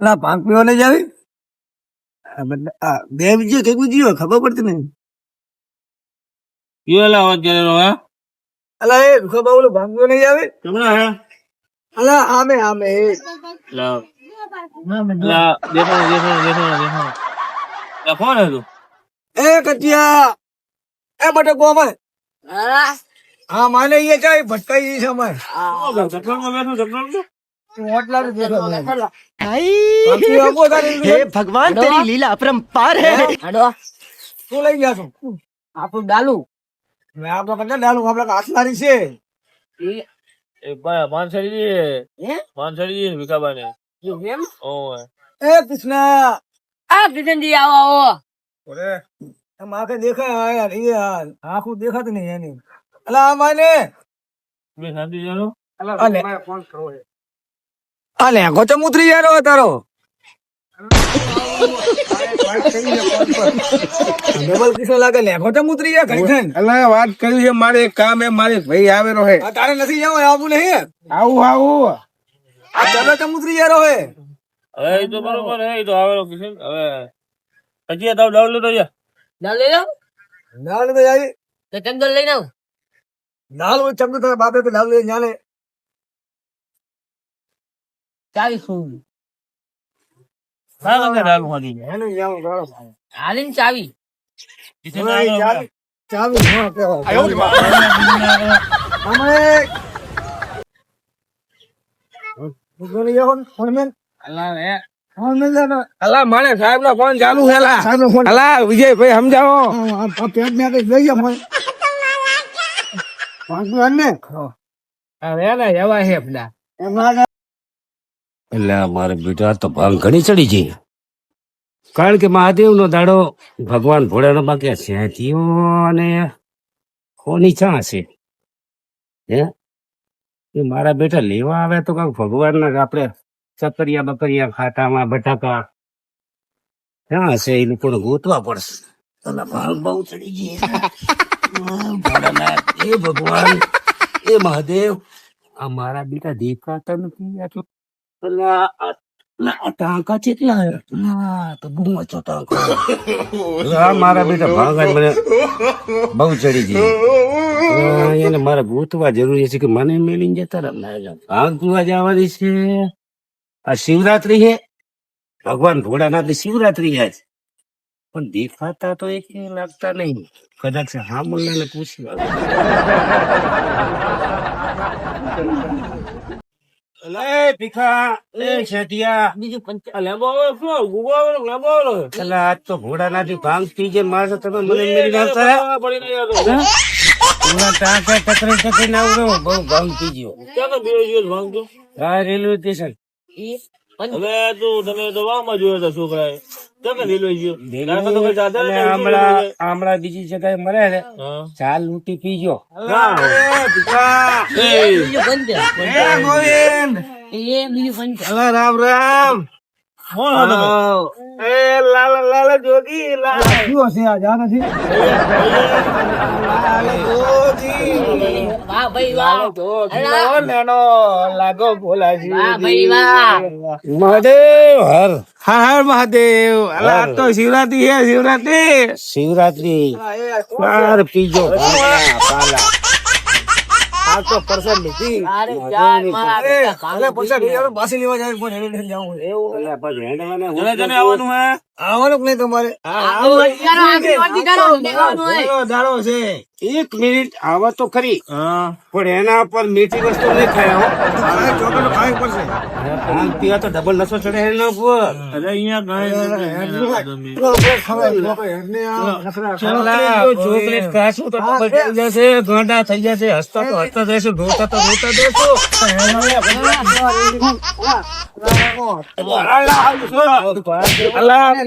લા ભાંગ પીવા નહીં જાવી? બે બીજી કઈ બીજી ખબર પડતી નહીં. એલા અવાજ કરેલો હે અલા એ ખબર ઓલું ભાંગ પીવા નહીં જાવી? કેમના હે? અલા આમે આમે એ. લા લા દેખો દેખો દેખો દેખો લા કોણ હે તું એ કચિયા એ બટકો અમાર હા. માને એ ચાય ભટકાઈ છે અમાર. ચકલામાં બેઠો ચકલામાં ભગવાન તેરી લીલા અપરંપાર હે. શું લઈ ગયા છો. આપણું ડાલુ. આપડે બધા ડાલુ આપડે આસલારી છે. એ માનસરીજી માનસરીજી ભીખાબાને એમ? એ. કૃષ્ણ. આ કૃષ્ણજી આવો આવો. ઓરે માથે દેખાય યાર યાર આખું દેખાતું નહીં એની. અલા માને. બે શાંતિ જરો અલા ફોન કરો અલે ગોચમ ઉતરી જાય હવે તારો? ડબલ કિસ્સો લાગે લે ગોચમ ઉતરી યાર ઘડી. અલા વાત કરી છે મારે એક કામ એ મારે ભાઈ આવેલો હે તારે નથી જવું આવું નહીં આવું આવું. આ ચલો ચમ ઉતરી હવે એ તો બરોબર હે એ તો આવેલો કિશન હવે પછી તાવ ડાઉન લેતો જા ડાલ લઈ લઉં નાલ તો જાય તો ચંદન લઈને આવું. નાલ ચમડો તારા બાપે તો નાલ લઈ જાને જાવ ગાળો હાલીને ચાવી. ચાવી ન ને, ફોન અલા સાહેબ નો? ચાલુ છે અલા. વિજયભાઈ સમજાવો? આ પેટ મેં કઈ લઈ ગયા ફોન. અન્ને હવે ને જવા હે બધા. એમ ના એટલે મારે બેટા તો ભાંગ ઘણી ચડી ગઈ કારણ કે મહાદેવનો દાડો ભગવાન ભોળાનો બાકી સેતીઓ અને કોની ચા છે હે? એ મારા બેટા લેવા આવે તો કાંઈક ભગવાનના આપણે ચકરિયા બકરિયા ખાટામાં બટાકા ક્યાં હશે? એ લોકોને ગોતવા પડશે. તને ભાગ બહુ ચડી ગઈ એ ભગવાન એ મહાદેવ. આ મારા બેટા દેખાતા નથી આટલું. ટાંકા એને મારે ગોતવા જરૂરી છે કે મને મેલીને જતા રહે. ના જાવ. જવાની છે. આ શિવરાત્રી છે. ભગવાન ભોળાનાથ શિવરાત્રી આજ પણ દેખાતા તો એક લાગતા નહીં. કદાચ હા મુલ્લાને પૂછી લે ભીખા લે છેટિયા બીજું પંચ આ લેબો શું ગુગો આવે ને લેબો આવે? ને? અલા આજ તો ભોળાનાથી ભાંગ પી જે મારે તમે મને મેરી નાખતા પડી નહીં ટાંકા ના બહુ ભાંગ પી ગયો. ક્યાં તો પીવો છીએ ભાંગતો? આ રેલવે સ્ટેશન. હવે તું તમે તો વાવમાં જોયો હતા છોકરાએ. હમણાં બીજી જગ્યાએ મળે છે. ચાલ લૂંટી પી ગયો બીજું પંચ એ ગોવિંદ એ બીજું પંચ અલા રામ રામ. કોણ હતો તમે? એ લાલ લાલ જોગી નથી વાહ. ભાઈ વાહ. નેનો લાગો ભોલાજી. વાહ ભાઈ વાહ. મહાદેવ હર. હર હર મહાદેવ. અલા આ તો શિવરાત્રી હે શિવરાત્રી. શિવરાત્રી. ચાર પીજો. પાલા આ તો પરસન લીધી. અરે ચાર મારા કાલે પૈસા લઈ આવો લેવા જાય પણ હેડે જાવું એવું અલા, પછી હેંડવાને જને જને આવવાનું હે. આવવાનું નહીં તમારે દાડો છે એક મિનિટ આવા તો ખરી હા પણ એના પર મીઠી વસ્તુ નહીં ખાય પડશે તો ડબલ ચડે એના અરે અહીંયા ચોકલેટ ખાશું તો જશે ગાંડા થઈ જશે હસતા તો હસતા જશે ધોતા તો જશો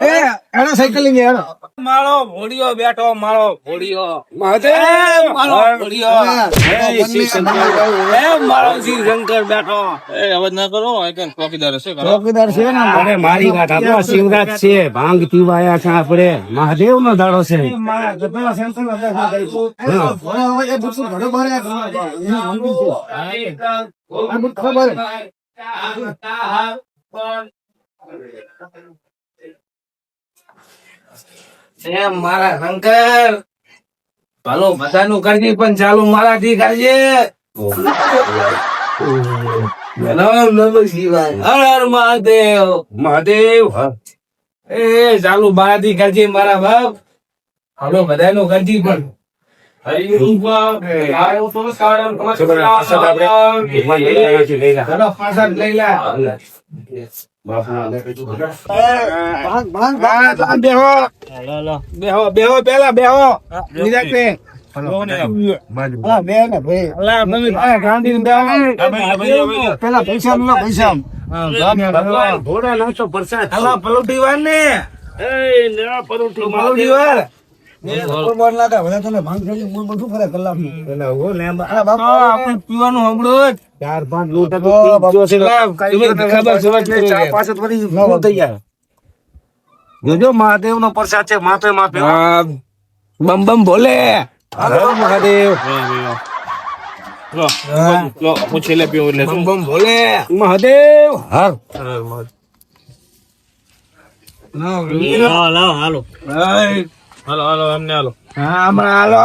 એનો સાયકલ લઈને હેડો. મારો ભોળિયો બેઠો મારો ભોળિયો. મહાદેવ! મારો ભોળિયો. એ શિવ શંકર મારો શિવ શંકર બેઠો. એ અવાજ ના કરો આ ચોકીદાર છે ચોકીદાર છે ને અરે મારી વાત શિવરાજ છે. ભાંગ પીવાયા છે આપણે. મહાદેવ નો દાડો છે. એનું ખબર છે. એમ મારા શંકર. ભલો બધાનું કરજે પણ ચાલુ મારાથી કરજે. નમઃ નમઃ શિવાય. હર હર મહાદેવ. મહાદેવ. એ ચાલુ મારાથી કરજે મારા બાપ. હાલો બધાનું કરજે પણ બેહો. બેહો બેહો પેલા બેહો. પેલા પૈસા પૈસા ભોળાનાથ તો પ્રસાદ. પલોટી વાર ને પલટી પલોટી વાર જોજો મહાદેવ નો? પ્રસાદ છે માપે માપે બમ બમ ભોલે મહાદેવ. મહાદેવ. હું લાવ પીવું એટલે હાલો હાલો અમને હાલો. હા હમણાં હાલો.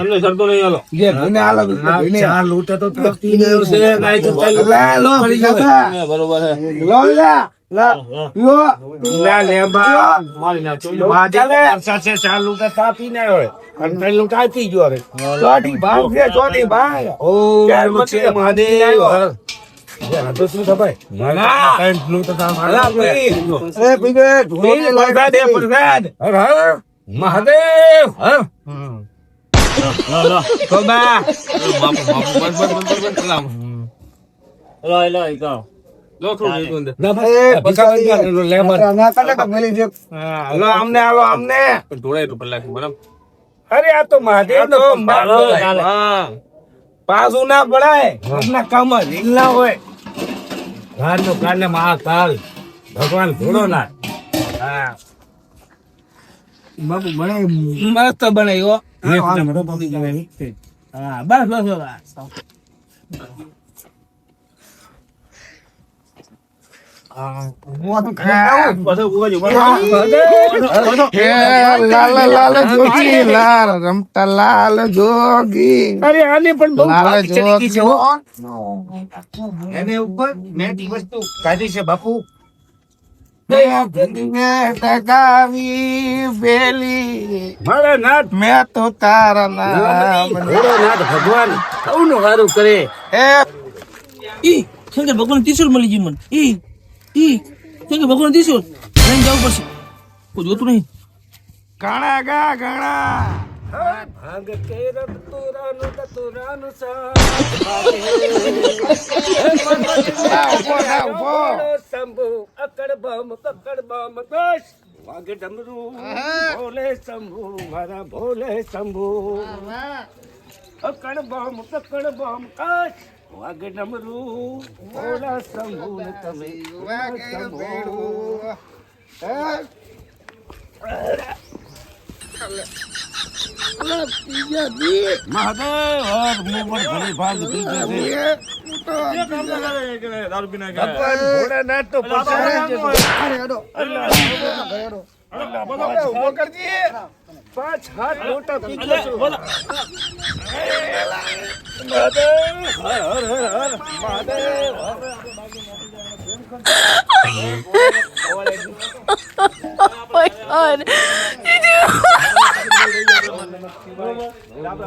અમને શરતો નહીં હાલો. જે ભાઈને હાલો ભાઈને ચાર લોટ તો પી ગયો છે. નાઈ તો ચાલ. લો, પડી જતા. બરોબર છે. લો, લા, લા, પીવો. લા. લેબા મારી નાખજો. મહાદેવ નો પ્રસાદ છે ચાર લોટ તા પી હોય. અને ત્રણ લોટ આ ગયો હવે. ચોથી ભાંગ છે, ચોથી ભાંગ. પછી શિવાય મહાદેવ. તો શું ખબર? ના. ત્રણ લોટ તા અરે, પી ગયે. ધોઈને પ્રસાદ. હર મહાદેવ. ના અરે, આ તો મહાદેવ નો પાછું ના પડાય. કામ કામમાં ના હોય. ઘર નો કારણે મહાકાલ. ભગવાન ભોળોનાથ હા. બાપુ મસ્ત બનાવ્યો. હા બસ બસ બસ જોગી રમતા લાલ જોગી અરે આને પણ લાલ ભાગ ચડી ગઈ છે હો. જોગી એને ઉપર મેં વસ્તુ કાઢી છે બાપુ. ટકાવી નાથ મેં તો તારા નામ ભગવાન સૌનું સારું કરે એ ઈ શંકર ભગવાન ત્રિશુલ મળી ગયું મને ઈ ઈ શંકર ભગવાન ત્રિશુલ લઈને જવું પડશે કોઈ જોતું નહીં ઘણા ગા ઘણા ભાગ કે રબ તુરાનું તતુરાનું. શંભુ અકડ બમ કકડ બમ દોષ વાગ ડમરુ ભોલે શંભુ મારા ભોલે શંભુ અકડ બમ કકડ બમ કશ વાગ ડમરુ ભોલા શંભુ તમે શંભુ મહાદેવ હર મુમર ઘરે ભાગ દીધે છે ભગવાન ભોળાનાથ તો પસાર જ હતો. ઊભો કરજે પાંચ હાથ મોટા પી ગયો છું. મહાદેવ હર હર હર મહાદેવ હર.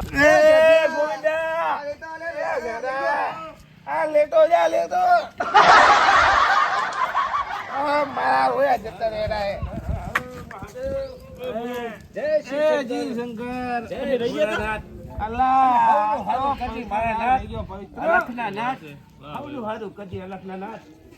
એ ગોવિંદા આ લેતો જા લેતો મારા હોયા જતા રહેલા જય શ્રી શંકર જય ભોળાનાથ. અલ્લાહ હારું કરી મારા નાથ. અલખના નાથ. આવલું હારું કદી અલખના નાથ.